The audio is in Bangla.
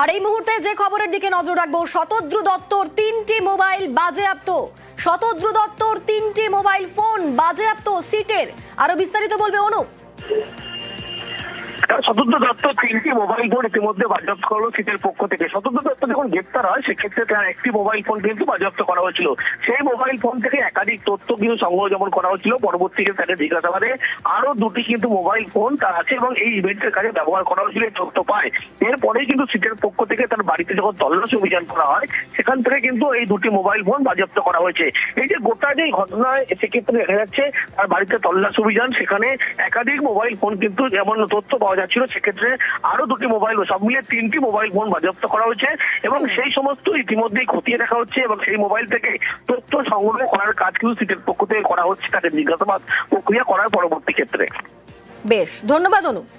আর এই মুহূর্তে যে খবরের দিকে নজর রাখব, শতদ্রু দত্তর তিনটি মোবাইল বাজেয়াপ্ত। শতদ্রু দত্তর তিনটি মোবাইল ফোন বাজেয়াপ্ত সিটের। আরও বিস্তারিত বলবে অনুপ। শতদ্র দত্ত তিনটি মোবাইল ফোন ইতিমধ্যে বাজেয়াপ্ত করল সিটের পক্ষ থেকে। শতদ্র দত্ত যখন গ্রেপ্তার হয়, সেক্ষেত্রে তার একটি মোবাইল ফোন কিন্তু বাজেয়াপ্ত করা হয়েছিল। সেই মোবাইল ফোন থেকে একাধিক তথ্য কিন্তু সংগ্রহ যেমন করা হয়েছিল, পরবর্তীতে তাকে জিজ্ঞাসাবাদে আরও দুটি কিন্তু মোবাইল ফোন তার আছে এবং এই ইভেন্টের কাজে ব্যবহার করা হয়েছিল তথ্য পায়। এরপরেই কিন্তু সিটের পক্ষ থেকে তার বাড়িতে যখন তল্লাশি অভিযান করা হয়, সেখান থেকে কিন্তু এই দুটি মোবাইল ফোন বাজেয়াপ্ত করা হয়েছে। এই যে গোটা যে ঘটনায় সেক্ষেত্রে দেখা যাচ্ছে, তার বাড়িতে তল্লাশি অভিযান, সেখানে একাধিক মোবাইল ফোন কিন্তু যেমন তথ্য পাওয়া যাচ্ছিল সেক্ষেত্রে আরও দুটি মোবাইল সব মিলিয়ে তিনটি মোবাইল ফোন বাজেয়াপ্ত করা হয়েছে এবং সেই সমস্ত ইতিমধ্যেই খতিয়ে দেখা হচ্ছে এবং সেই মোবাইল থেকে তথ্য সংগ্রহ করার কাজ কিন্তু সিটের পক্ষ থেকে করা হচ্ছে তাদের জিজ্ঞাসাবাদ প্রক্রিয়া করার পরবর্তী ক্ষেত্রে। বেশ ধন্যবাদ অনুপ